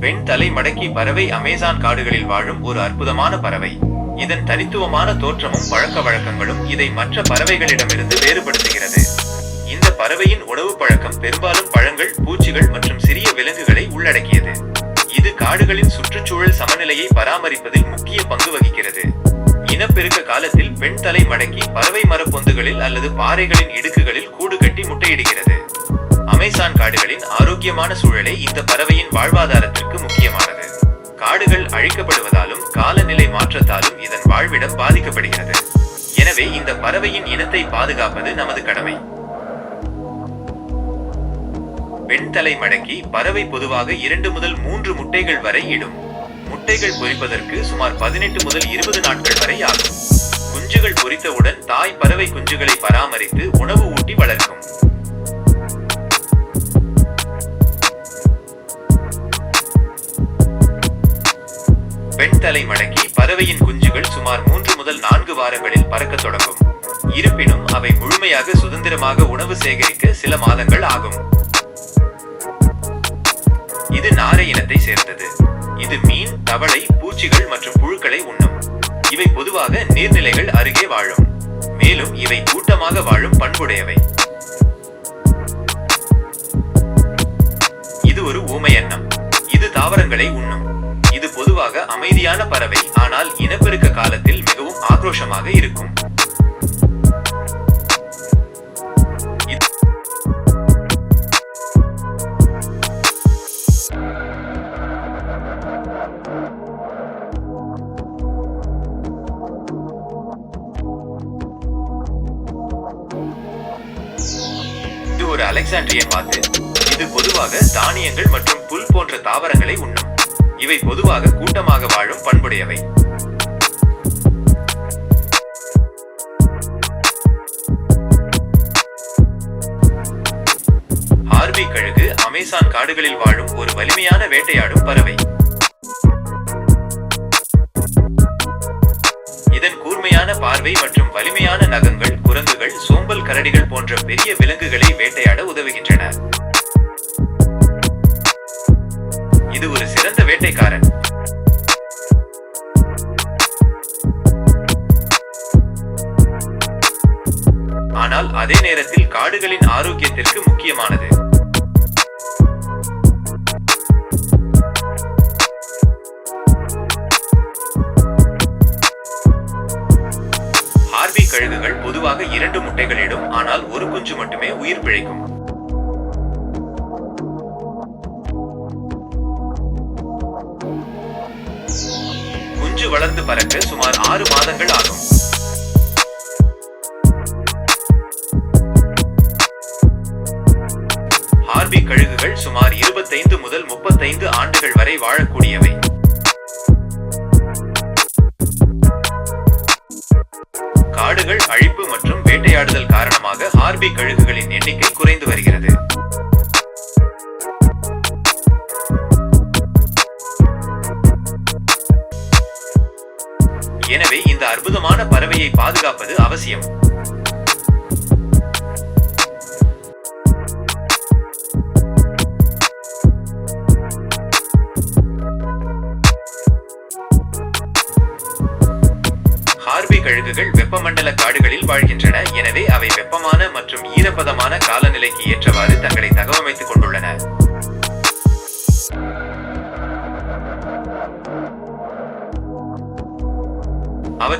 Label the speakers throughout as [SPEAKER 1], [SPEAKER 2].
[SPEAKER 1] வெண் தலை மடக்கி பறவை அமேசான் காடுகளில் வாழும் ஒரு அற்புதமான பறவை. இதன் தனித்துவமான தோற்றமும் பழக்க வழக்கங்களும் இதை மற்ற பறவைகளிடமிருந்து வேறுபடுத்துகிறது. இந்த பறவையின் உணவு பழக்கம் பெரும்பாலும் பழங்கள் பூச்சிகள் மற்றும் சிறிய விலங்குகளை உள்ளடக்கியது. இது காடுகளின் சுற்றுச்சூழல் சமநிலையை பராமரிப்பதில் முக்கிய பங்கு வகிக்கிறது. இனப்பெருக்க காலத்தில் பெண் தலை மடக்கி பறவை மரப்பொந்துகளில் அல்லது பாறைகளின் இடுக்குகளில் கூடு கட்டி முட்டையிடுகிறது. அமேசான் காடுகளின் ஆரோக்கியமான சூழலை இந்த பறவையின் வாழ்வாதார அழிக்கப்படுவதாலும் காலநிலை மாற்றத்தாலும் இதன் வாழ்விடம் பாதிக்கப்படுகிறது. எனவே இந்த பறவையின் இனத்தை பாதுகாப்பது நமது கடமை. வெண்தலை மடக்கி பறவை பொதுவாக இரண்டு முதல் மூன்று முட்டைகள் வரை இடும். முட்டைகள் பொரிப்பதற்கு சுமார் பதினெட்டு முதல் இருபது நாட்கள் வரை ஆகும். குஞ்சுகள் பொரித்தவுடன் தாய் பறவை குஞ்சுகளை பராமரித்து உணவு ஊட்டி வளர்க்கும். தலை மடக்கி பறவையின் குஞ்சுகள் சுமார் மூன்று முதல் நான்கு வாரங்களில் பறக்க தொடங்கும். இருப்பினும் அவை முழுமையாக சுதந்திரமாக உணவு சேகரிக்க சில மாதங்கள் ஆகும். இது நாரை இனத்தை சேர்ந்தது. இது மீன் தவளை பூச்சிகள் மற்றும் புழுக்களை உண்ணும். இவை பொதுவாக நீர்நிலைகள் அருகே வாழும். மேலும் இவை கூட்டமாக வாழும் பண்புடையவை. இது ஒரு ஊமை எண்ணம் இது தாவரங்களை உண்ணும். பொதுவாக அமைதியான பறவை ஆனால் இனப்பெருக்க காலத்தில் மிகவும் ஆக்ரோஷமாக இருக்கும். இது- ஒரு அலெக்சாண்ட்ரியன் வாத்து. இது பொதுவாக தானியங்கள் மற்றும் புல் போன்ற தாவரங்களை உண்ணும். இவை பொதுவாக கூட்டமாக வாழும் பண்புடையவை. ஆர்பி கழுகு அமேசான் காடுகளில் வாழும் ஒரு வலிமையான வேட்டையாடும் பறவை. இதன் கூர்மையான பார்வை மற்றும் வலிமையான நகங்கள் குரங்குகள் சோம்பல் கரடிகள் போன்ற பெரிய விலங்குகளை வேட்டையாட உதவுகின்றன. இது ஒரு சிறந்த வேட்டைக்காரன். ஆனால் அதே நேரத்தில் காடுகளின் ஆரோக்கியத்திற்கு முக்கியமானது. ஹார்பி கழுகுகள் பொதுவாக இரண்டு முட்டைகளிடும் ஆனால் ஒரு குஞ்சு மட்டுமே உயிர் பிழைக்கும். வளர்ந்து பறக்க சுமார் ஆறு மாதங்கள் ஆகும். ஹார்பி கழுகுகள் சுமார் இருபத்தைந்து முதல் முப்பத்தைந்து ஆண்டுகள் வரை வாழக்கூடியவை. காடுகள் அழிப்பு மற்றும் வேட்டையாடுதல் காரணமாக ஹார்பி கழுகுகளின் எண்ணிக்கை குறைந்து வருகிறது. அவசியம்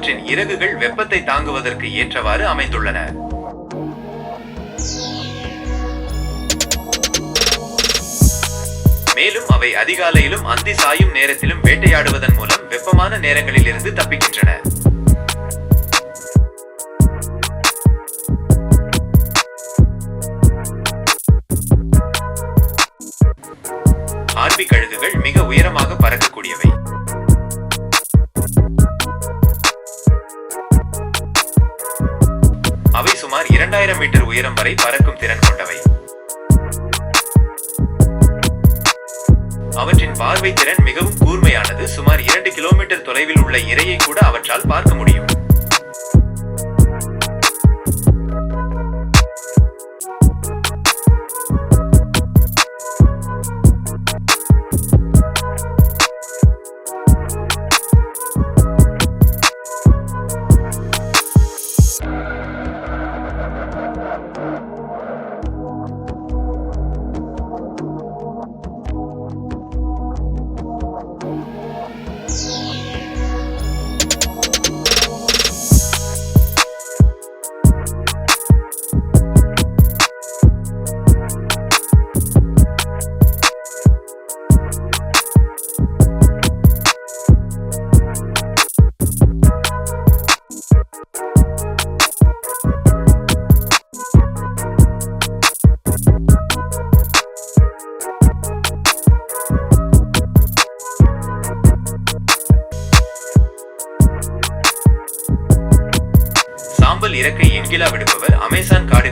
[SPEAKER 1] அவற்றின் இறகுகள் வெப்பத்தை தாங்குவதற்கு ஏற்றவாறு அமைந்துள்ளன. மேலும் அவை அதிகாலையிலும் அந்தி சாயும் நேரத்திலும் வேட்டையாடுவதன் மூலம் வெப்பமான நேரங்களில் இருந்து தப்பிக்கின்றன. உயரம் வரை பறக்கும் திறன் கொண்டவை. அவற்றின் பார்வை திறன் மிகவும் கூர்மையானது. சுமார் இரண்டு கிலோமீட்டர் தொலைவில் உள்ள இரையை கூட அவற்றால் பார்க்க முடியும்.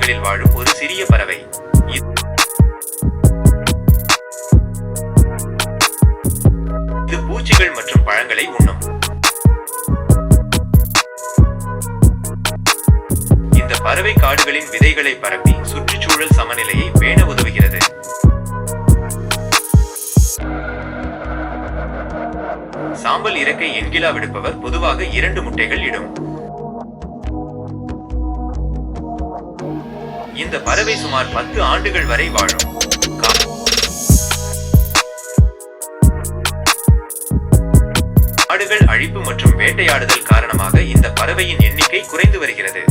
[SPEAKER 1] காடுகளில் வாழும் ஒரு சிறிய பறவை. இது பூச்சிகள் மற்றும் பழங்களை உண்ணும். இந்த பறவை காடுகளின் விதைகளை பரப்பி சுற்றுச்சூழல் சமநிலையை பேண உதவுகிறது. சாம்பல் இறக்கை என்கிலா விடுப்பவர் பொதுவாக இரண்டு முட்டைகள் இடும். இந்த பறவை சுமார் பத்து ஆண்டுகள் வரை வாழும். காடுகள் அழிப்பு மற்றும் வேட்டையாடுதல் காரணமாக இந்த பறவையின் எண்ணிக்கை குறைந்து வருகிறது.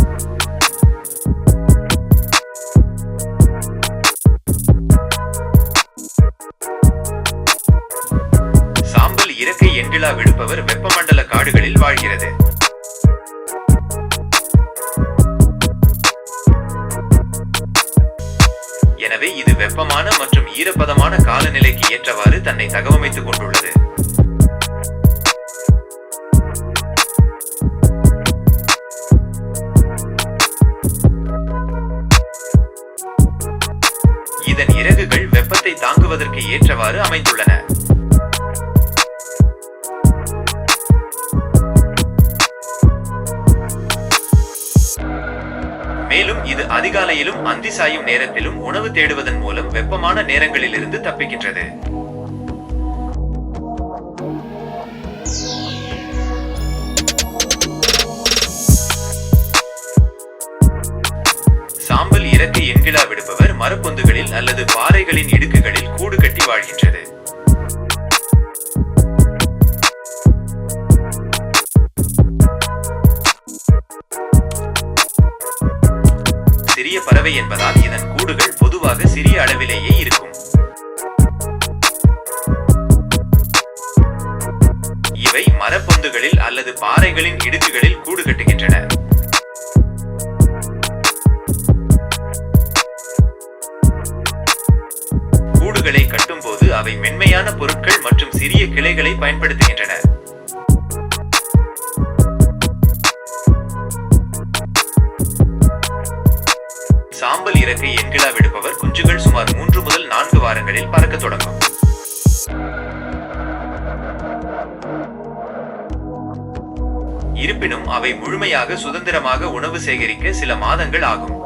[SPEAKER 1] சாம்பல் இறக்கை எண்கிலா விடுப்பவர் வெப்பமண்டல காடுகளில் வாழ்கிறது. வெப்பமான மற்றும் ஈரப்பதமான காலநிலைக்கு ஏற்றவாறு தன்னை தகவமைத்துக் கொண்டுள்ளது. இதன் இறகுகள் வெப்பத்தை தாங்குவதற்கு ஏற்றவாறு அமைந்துள்ளன. மேலும் இது அதிகாலையிலும் அந்தி சாயும் நேரத்திலும் உணவு தேடுவதன் மூலம் வெப்பமான நேரங்களிலிருந்து தப்பிக்கின்றது. சாம்பல் இறக்கை எண்கிலா விடுபவர் மரப்பொந்துகளில் அல்லது பாறைகளின் இடுக்குகளில் கூடு கட்டி வாழ்கின்றனர் அல்லது பாறைகளின் இடுக்குகளில் கூடு கட்டுகின்றன. கூடுகளை கட்டும்போது அவை மென்மையான பொருட்கள் மற்றும் சிறிய கிளைகளை பயன்படுத்துகின்றன. இருப்பினும் அவை முழுமையாக சுதந்திரமாக உணவு சேகரிக்க சில மாதங்கள் ஆகும்.